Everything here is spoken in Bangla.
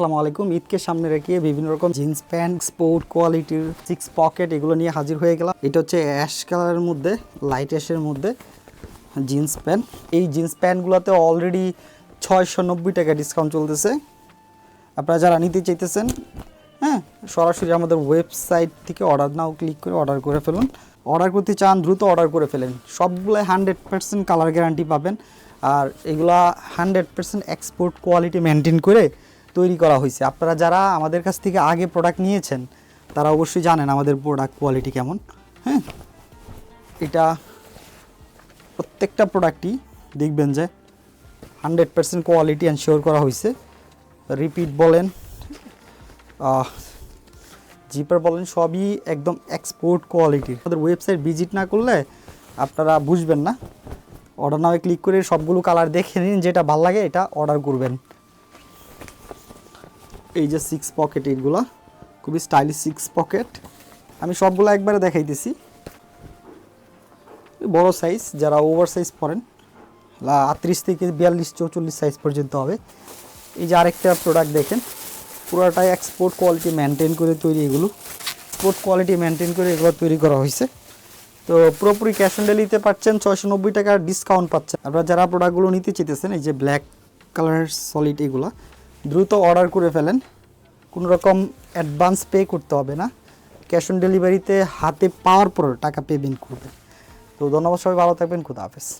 আসসালামু আলাইকুম। ঈদকে সামনে রেখে বিভিন্ন রকম জিন্স প্যান্ট, স্পোর্ট কোয়ালিটির সিক্স পকেট এগুলো নিয়ে হাজির হয়ে গেলাম। এটা হচ্ছে অ্যাশ কালারের মধ্যে, লাইট অ্যাশের মধ্যে জিন্স প্যান্ট। এই জিন্স প্যান্টগুলোতে অলরেডি ছয়শো নব্বই টাকা ডিসকাউন্ট চলতেছে। আপনারা যারা নিতে চাইতেছেন হ্যাঁ সরাসরি আমাদের ওয়েবসাইট থেকে অর্ডার নাও ক্লিক করে অর্ডার করে ফেলুন। অর্ডার করতে চান, দ্রুত অর্ডার করে ফেলেন। সবগুলোই হান্ড্রেড পার্সেন্ট কালার গ্যারান্টি পাবেন। আর এগুলা hundred percent export quality maintain করে তৈরি করা হয়েছে। আপনারা যারা আমাদের কাছ থেকে আগে প্রোডাক্ট নিয়েছেন, তারা অবশ্যই জানেন আমাদের প্রোডাক্ট কোয়ালিটি কেমন হ্যাঁ? এটা প্রত্যেকটা প্রোডাক্টই দেখবেন যে হান্ড্রেড পার্সেন্ট কোয়ালিটি এনশিওর করা হয়েছে। রিপিট বলেন জিপার বলেন, সবই একদম এক্সপোর্ট কোয়ালিটির আমাদের ওয়েবসাইট ভিজিট না করলে আপনারা বুঝবেন না। অর্ডার নামে ক্লিক করে সবগুলো কালার দেখে নিন, যেটা ভালো লাগে এটা অর্ডার করবেন। এই যে সিক্স পকেট এইগুলো খুবই স্টাইলিশ সিক্স পকেট আমি সবগুলো একবারে দেখাইতেছি। বড় সাইজ যারা ওভার সাইজ পরেন আটত্রিশ থেকে বিয়াল্লিশ, চৌচল্লিশ সাইজ পর্যন্ত হবে। এই যে আরেকটা প্রোডাক্ট দেখেন, পুরোটাই এক্সপোর্ট কোয়ালিটি মেনটেন করে তৈরি এগুলো। এক্সপোর্ট কোয়ালিটি মেনটেন করে এগুলো তৈরি করা হয়েছে তো পুরোপুরি ক্যাশ অন ডেলিতে পাচ্ছেন ছয়শো নব্বই টাকার ডিসকাউন্ট পাচ্ছেন। আপনারা যারা প্রোডাক্টগুলো নিতে চেতেছেন এই যে ব্ল্যাক কালারের সলিড এগুলো দ্রুত অর্ডার করে ফেলেন। কোনো রকম অ্যাডভান্স পে করতে হবে না। ক্যাশ অন ডেলিভারিতে হাতে পাওয়ার পর টাকা পেমেন্ট করবেন। তো ধন্যবাদ সবাই, ভালো থাকবেন, খুদা হাফেজ।